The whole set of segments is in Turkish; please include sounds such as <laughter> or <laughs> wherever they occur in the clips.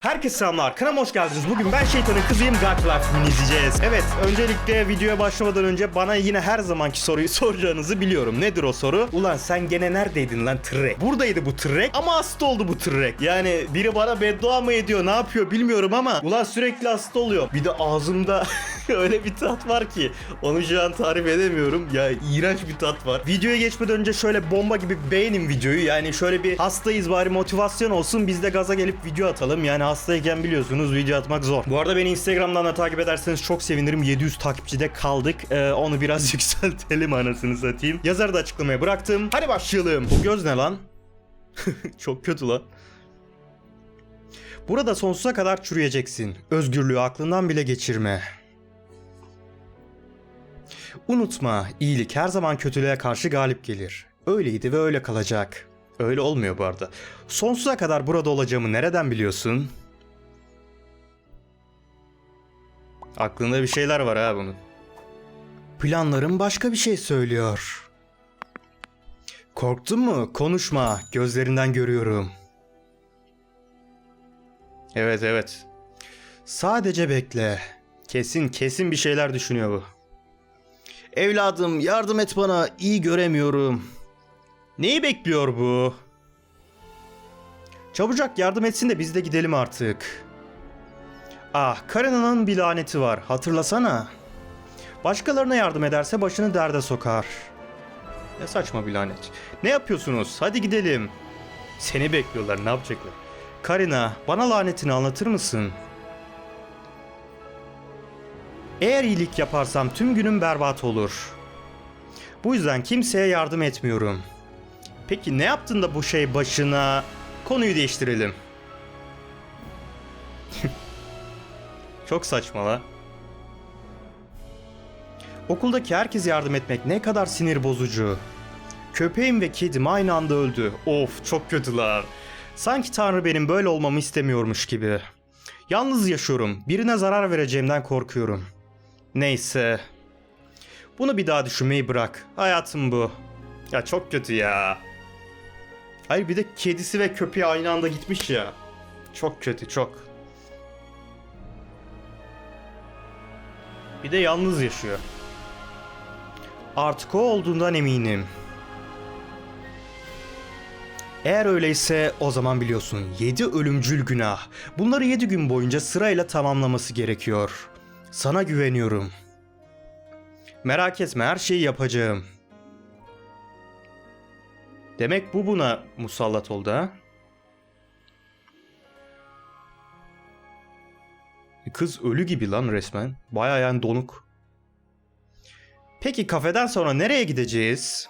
Herkese selamlar. Kanalıma hoş geldiniz. Bugün ben şeytanın kızıyım. God Life izleyeceğiz. Evet, öncelikle videoya başlamadan önce bana yine her zamanki soruyu <laughs> soracağınızı biliyorum. Nedir o soru? Ulan sen gene neredeydin lan Trek? Buradaydı bu Trek ama hasta oldu bu Trek. Yani biri bana beddua mı ediyor, ne yapıyor bilmiyorum ama ulan sürekli hasta oluyor. Bir de ağzımda <laughs> öyle bir tat var ki onu şu an tarif edemiyorum. Ya iğrenç bir tat var. Videoya geçmeden önce şöyle bomba gibi beğenin videoyu. Yani şöyle bir hastayız bari motivasyon olsun. Biz de gaza gelip video atalım. Yani hastayken biliyorsunuz video atmak zor. Bu arada beni Instagram'dan da takip ederseniz çok sevinirim. 700 takipçide kaldık. Ee, onu biraz <laughs> yükseltelim anasını satayım. Yazarı da açıklamaya bıraktım. Hadi başlayalım. Bu göz ne lan? <laughs> çok kötü lan. Burada sonsuza kadar çürüyeceksin. Özgürlüğü aklından bile geçirme. Unutma, iyilik her zaman kötülüğe karşı galip gelir. Öyleydi ve öyle kalacak. Öyle olmuyor bu arada. Sonsuza kadar burada olacağımı nereden biliyorsun? Aklında bir şeyler var ha bunun. Planlarım başka bir şey söylüyor. Korktun mu? Konuşma. Gözlerinden görüyorum. Evet evet. Sadece bekle. Kesin kesin bir şeyler düşünüyor bu. Evladım yardım et bana iyi göremiyorum. Neyi bekliyor bu? Çabucak yardım etsin de biz de gidelim artık. Ah Karena'nın bir laneti var hatırlasana. Başkalarına yardım ederse başını derde sokar. Ne saçma bir lanet. Ne yapıyorsunuz? Hadi gidelim. Seni bekliyorlar ne yapacaklar? Karina bana lanetini anlatır mısın? Eğer iyilik yaparsam tüm günüm berbat olur. Bu yüzden kimseye yardım etmiyorum. Peki ne yaptın da bu şey başına? Konuyu değiştirelim. Çok saçma la. Okuldaki herkes yardım etmek ne kadar sinir bozucu. Köpeğim ve kedim aynı anda öldü. Of çok kötüler. Sanki Tanrı benim böyle olmamı istemiyormuş gibi. Yalnız yaşıyorum. Birine zarar vereceğimden korkuyorum. Neyse. Bunu bir daha düşünmeyi bırak. Hayatım bu. Ya çok kötü ya. Hayır bir de kedisi ve köpeği aynı anda gitmiş ya. Çok kötü çok. Bir de yalnız yaşıyor. Artık o olduğundan eminim. Eğer öyleyse o zaman biliyorsun 7 ölümcül günah. Bunları 7 gün boyunca sırayla tamamlaması gerekiyor. Sana güveniyorum. Merak etme her şeyi yapacağım. Demek bu buna musallat oldu ha? Kız ölü gibi lan resmen. Baya yani donuk. Peki kafeden sonra nereye gideceğiz?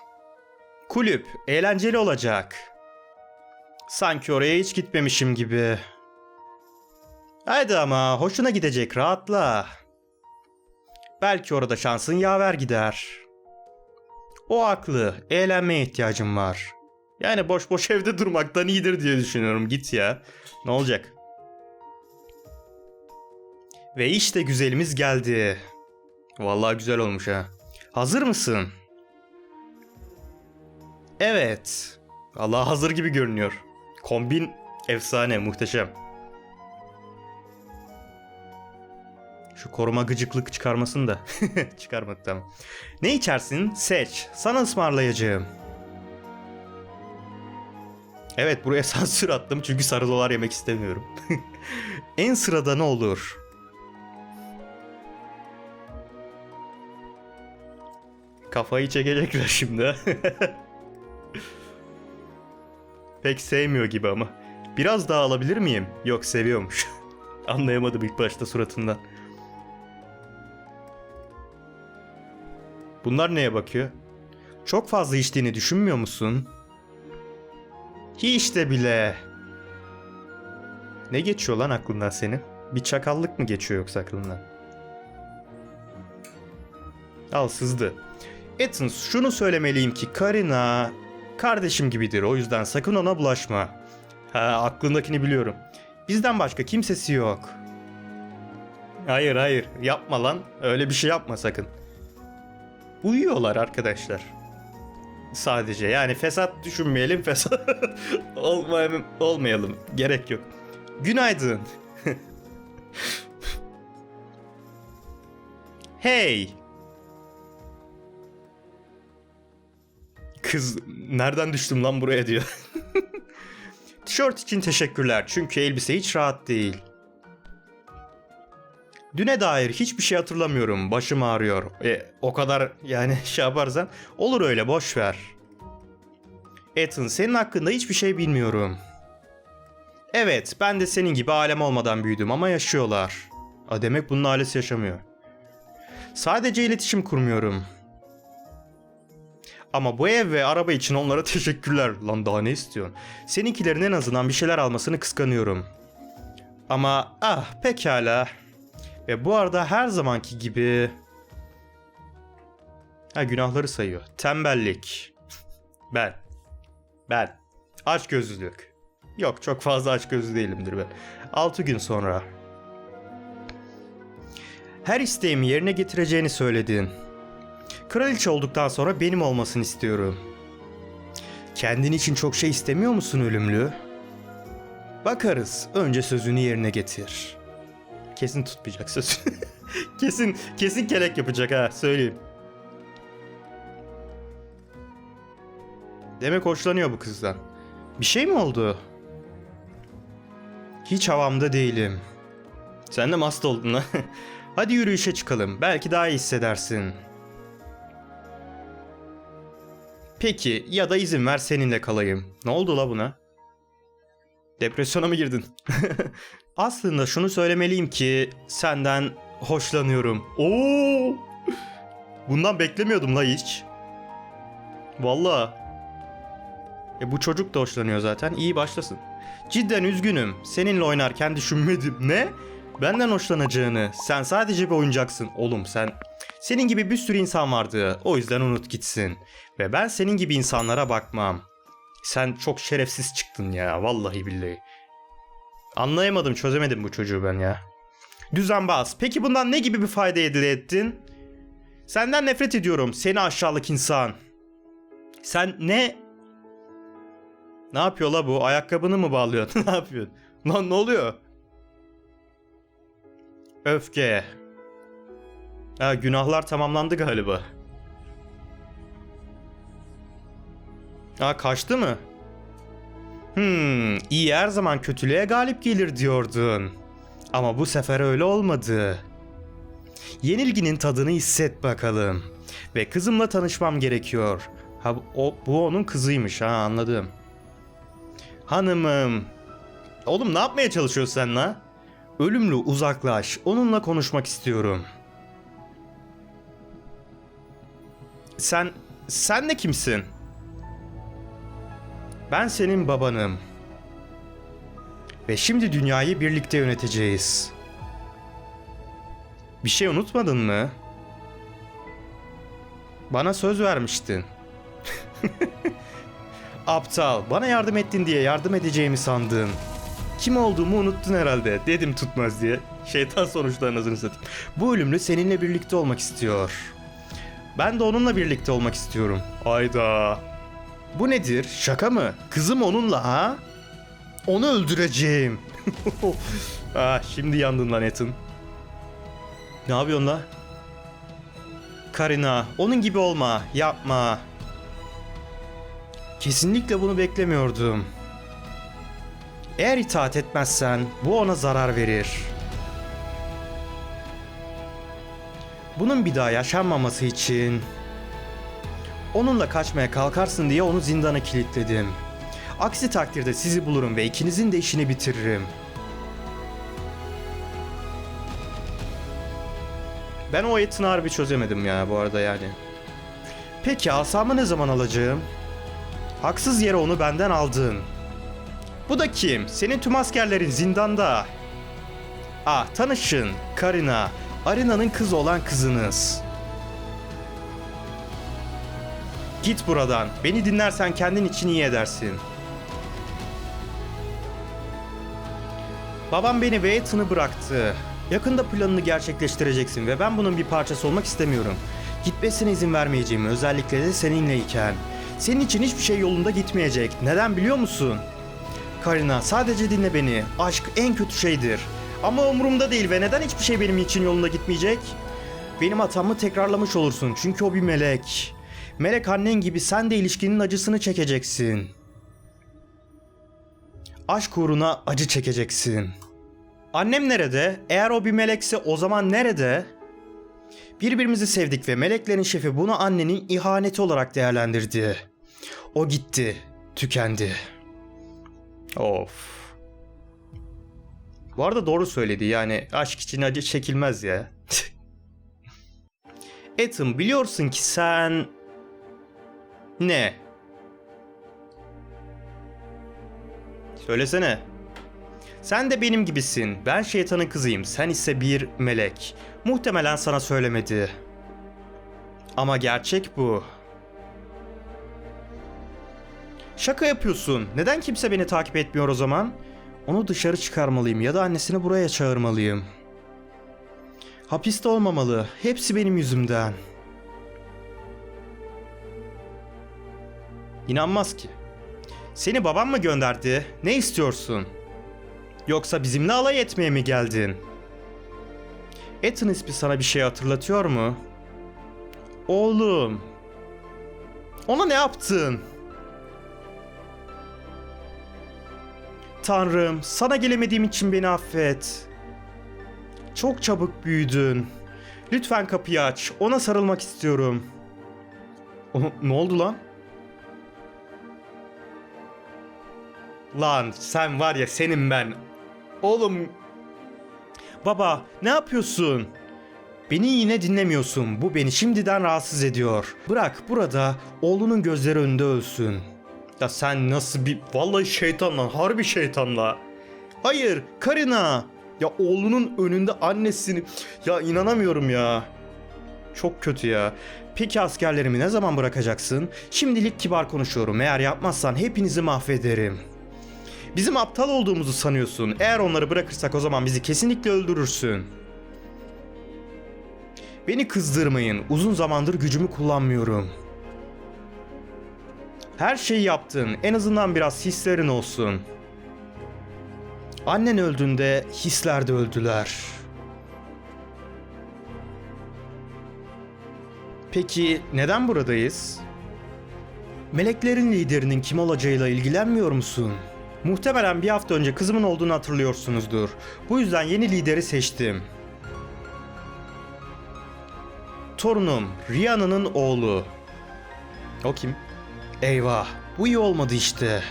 Kulüp, eğlenceli olacak. Sanki oraya hiç gitmemişim gibi. Haydi ama hoşuna gidecek rahatla. Belki orada şansın yaver gider. O haklı. Eğlenmeye ihtiyacım var. Yani boş boş <laughs> evde durmaktan iyidir diye düşünüyorum. Git ya. Ne olacak? Ve işte güzelimiz geldi. Vallahi güzel olmuş ha. Hazır mısın? Evet. Allah hazır gibi görünüyor. Kombin efsane, muhteşem. Şu koruma gıcıklık çıkarmasın da. <laughs> Çıkarmadı tamam. Ne içersin? Seç. Sana ısmarlayacağım. Evet buraya <laughs> sansür attım çünkü sarı dolar yemek istemiyorum. <laughs> en sırada ne olur? Kafayı çekecekler şimdi. Pek sevmiyor gibi ama. Biraz daha alabilir miyim? Yok seviyormuş. <laughs> Anlayamadım ilk başta suratından. Bunlar neye bakıyor? Çok fazla içtiğini düşünmüyor musun? Hiç de bile. Ne geçiyor lan aklından senin? Bir çakallık mı geçiyor yoksa aklından? Al sızdı. Ethan şunu söylemeliyim ki Karina kardeşim gibidir o yüzden sakın ona bulaşma. Ha aklındakini biliyorum. Bizden başka kimsesi yok. Hayır hayır yapma lan öyle bir şey yapma sakın. Uyuyorlar arkadaşlar. Sadece yani fesat düşünmeyelim fesat <laughs> olmayalım, olmayalım gerek yok. Günaydın. <laughs> hey. Kız nereden düştüm lan buraya diyor. <laughs> Tişört için teşekkürler çünkü elbise hiç rahat değil. Düne dair hiçbir şey hatırlamıyorum. Başım ağrıyor. E, o kadar yani <laughs> şey yaparsan olur öyle boş ver. Ethan senin hakkında hiçbir şey bilmiyorum. Evet ben de senin gibi alem olmadan büyüdüm ama yaşıyorlar. A demek bunun ailesi yaşamıyor. Sadece iletişim kurmuyorum. Ama bu ev ve araba için onlara <laughs> teşekkürler. Lan daha ne istiyorsun? Seninkilerin en azından bir şeyler almasını kıskanıyorum. Ama ah pekala. Ve bu arada her zamanki gibi... Ha günahları sayıyor. Tembellik. Ben. Ben. Açgözlülük. Yok çok fazla açgözlü değilimdir ben. 6 gün sonra. Her isteğimi yerine getireceğini söyledin. Kraliçe olduktan sonra benim olmasını istiyorum. Kendin için çok şey istemiyor musun ölümlü? Bakarız. Önce sözünü yerine getir. Kesin tutmayacak söz. <laughs> kesin kesin kelek yapacak ha söyleyeyim. Demek hoşlanıyor bu kızdan. Bir şey mi oldu? Hiç havamda değilim. Sen de mast oldun ha. <laughs> Hadi yürüyüşe çıkalım. Belki daha iyi hissedersin. Peki ya da izin ver seninle kalayım. Ne oldu la buna? Depresyona mı girdin? <laughs> Aslında şunu söylemeliyim ki senden hoşlanıyorum. Oo! Bundan beklemiyordum la hiç. Vallahi. E bu çocuk da hoşlanıyor zaten. İyi başlasın. Cidden üzgünüm. Seninle oynarken düşünmedim. Ne? Benden hoşlanacağını. Sen sadece bir oyuncaksın. Oğlum sen... Senin gibi bir sürü insan vardı. O yüzden unut gitsin. Ve ben senin gibi insanlara bakmam. Sen çok şerefsiz çıktın ya. Vallahi billahi. Anlayamadım, çözemedim bu çocuğu ben ya. Düzenbaz. Peki bundan ne gibi bir fayda elde ettin? Senden nefret ediyorum. Seni aşağılık insan. Sen ne? Ne yapıyor la bu? Ayakkabını mı bağlıyorsun? <laughs> ne yapıyorsun? Lan ne oluyor? Öfke. Ha, günahlar tamamlandı galiba. Ha kaçtı mı? Hmm, iyi her zaman kötülüğe galip gelir diyordun. Ama bu sefer öyle olmadı. Yenilginin tadını hisset bakalım. Ve kızımla tanışmam gerekiyor. Ha o, bu onun kızıymış ha anladım. Hanımım. Oğlum ne yapmaya çalışıyorsun sen la? Ölümlü uzaklaş. Onunla konuşmak istiyorum. Sen sen de kimsin? Ben senin babanım. Ve şimdi dünyayı birlikte yöneteceğiz. Bir şey unutmadın mı? Bana söz vermiştin. <laughs> Aptal, bana yardım ettin diye yardım edeceğimi sandın. Kim olduğumu unuttun herhalde. Dedim tutmaz diye. Şeytan sonuçta anasını satayım. Bu ölümlü seninle birlikte olmak istiyor. Ben de onunla birlikte olmak istiyorum. Ayda. Bu nedir? Şaka mı? Kızım onunla ha? Onu öldüreceğim. <laughs> ah, şimdi yandın lan Ethan. Ne yapıyorsun la? Karina, onun gibi olma, yapma. Kesinlikle bunu beklemiyordum. Eğer itaat etmezsen bu ona zarar verir. Bunun bir daha yaşanmaması için onunla kaçmaya kalkarsın diye onu zindana kilitledim. Aksi takdirde sizi bulurum ve ikinizin de işini bitiririm. Ben o etin harbi çözemedim ya bu arada yani. Peki asamı ne zaman alacağım? Haksız yere onu benden aldın. Bu da kim? Senin tüm askerlerin zindanda. Ah tanışın. Karina. Arina'nın kızı olan kızınız. Git buradan. Beni dinlersen kendin için iyi edersin. Babam beni ve Ethan'ı bıraktı. Yakında planını gerçekleştireceksin ve ben bunun bir parçası olmak istemiyorum. Gitmesine izin vermeyeceğim özellikle de seninleyken. Senin için hiçbir şey yolunda gitmeyecek. Neden biliyor musun? Karina sadece dinle beni. Aşk en kötü şeydir. Ama umurumda değil ve neden hiçbir şey benim için yolunda gitmeyecek? Benim hatamı tekrarlamış olursun çünkü o bir melek. Melek annen gibi sen de ilişkinin acısını çekeceksin. Aşk uğruna acı çekeceksin. Annem nerede? Eğer o bir melekse o zaman nerede? Birbirimizi sevdik ve meleklerin şefi bunu annenin ihaneti olarak değerlendirdi. O gitti, tükendi. Of. Bu arada doğru söyledi yani aşk için acı çekilmez ya. <laughs> Ethan biliyorsun ki sen... Ne? Söylesene. Sen de benim gibisin. Ben şeytanın kızıyım. Sen ise bir melek. Muhtemelen sana söylemedi. Ama gerçek bu. Şaka yapıyorsun. Neden kimse beni takip etmiyor o zaman? Onu dışarı çıkarmalıyım ya da annesini buraya çağırmalıyım. Hapiste olmamalı. Hepsi benim yüzümden. İnanmaz ki. Seni babam mı gönderdi? Ne istiyorsun? Yoksa bizimle alay etmeye mi geldin? Ethan ismi sana bir şey hatırlatıyor mu? Oğlum. Ona ne yaptın? Tanrım, sana gelemediğim için beni affet. Çok çabuk büyüdün. Lütfen kapıyı aç. Ona sarılmak istiyorum. O, ne oldu lan? Lan sen var ya senin ben. Oğlum. Baba ne yapıyorsun? Beni yine dinlemiyorsun. Bu beni şimdiden rahatsız ediyor. Bırak burada oğlunun gözleri önünde ölsün. Ya sen nasıl bir... Vallahi şeytan lan. Harbi şeytan la. Hayır Karina. Ya oğlunun önünde annesini... Ya inanamıyorum ya. Çok kötü ya. Peki askerlerimi ne zaman bırakacaksın? Şimdilik kibar konuşuyorum. Eğer yapmazsan hepinizi mahvederim. Bizim aptal olduğumuzu sanıyorsun. Eğer onları bırakırsak o zaman bizi kesinlikle öldürürsün. Beni kızdırmayın. Uzun zamandır gücümü kullanmıyorum. Her şeyi yaptın. En azından biraz hislerin olsun. Annen öldüğünde hisler de öldüler. Peki neden buradayız? Meleklerin liderinin kim olacağıyla ilgilenmiyor musun? Muhtemelen bir hafta önce kızımın olduğunu hatırlıyorsunuzdur. Bu yüzden yeni lideri seçtim. Torunum, Rihanna'nın oğlu. O kim? Eyvah, bu iyi olmadı işte.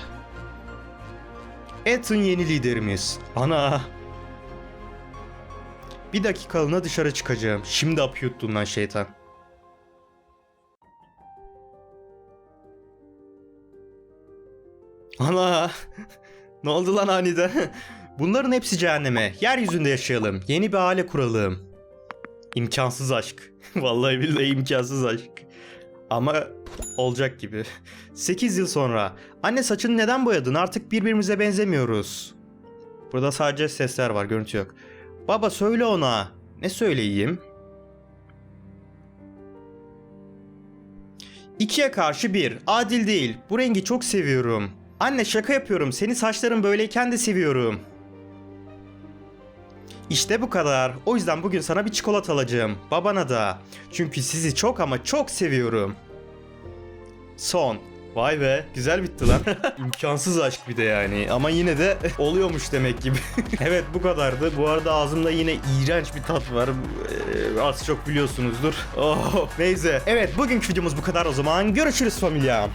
Ethan yeni liderimiz. Ana. Bir dakikalığına dışarı çıkacağım. Şimdi apı yuttun lan şeytan. Ana. <laughs> ne oldu lan aniden? <laughs> Bunların hepsi cehenneme. Yeryüzünde yaşayalım. Yeni bir aile kuralım. İmkansız aşk. <laughs> Vallahi billahi imkansız aşk. Ama olacak gibi. 8 yıl sonra. Anne saçını neden boyadın? Artık birbirimize benzemiyoruz. Burada sadece sesler var, görüntü yok. Baba söyle ona. Ne söyleyeyim? İkiye karşı bir. Adil değil. Bu rengi çok seviyorum. Anne şaka yapıyorum. Seni saçların böyleyken de seviyorum. İşte bu kadar. O yüzden bugün sana bir çikolata alacağım. Babana da. Çünkü sizi çok ama çok seviyorum. Son. Vay be güzel bitti lan. <laughs> İmkansız aşk bir de yani ama yine de <laughs> oluyormuş demek gibi. <laughs> evet bu kadardı. Bu arada ağzımda yine iğrenç bir tat var. Ee, az çok biliyorsunuzdur. Oh, neyse. Evet bugünkü videomuz bu kadar o zaman. Görüşürüz familya.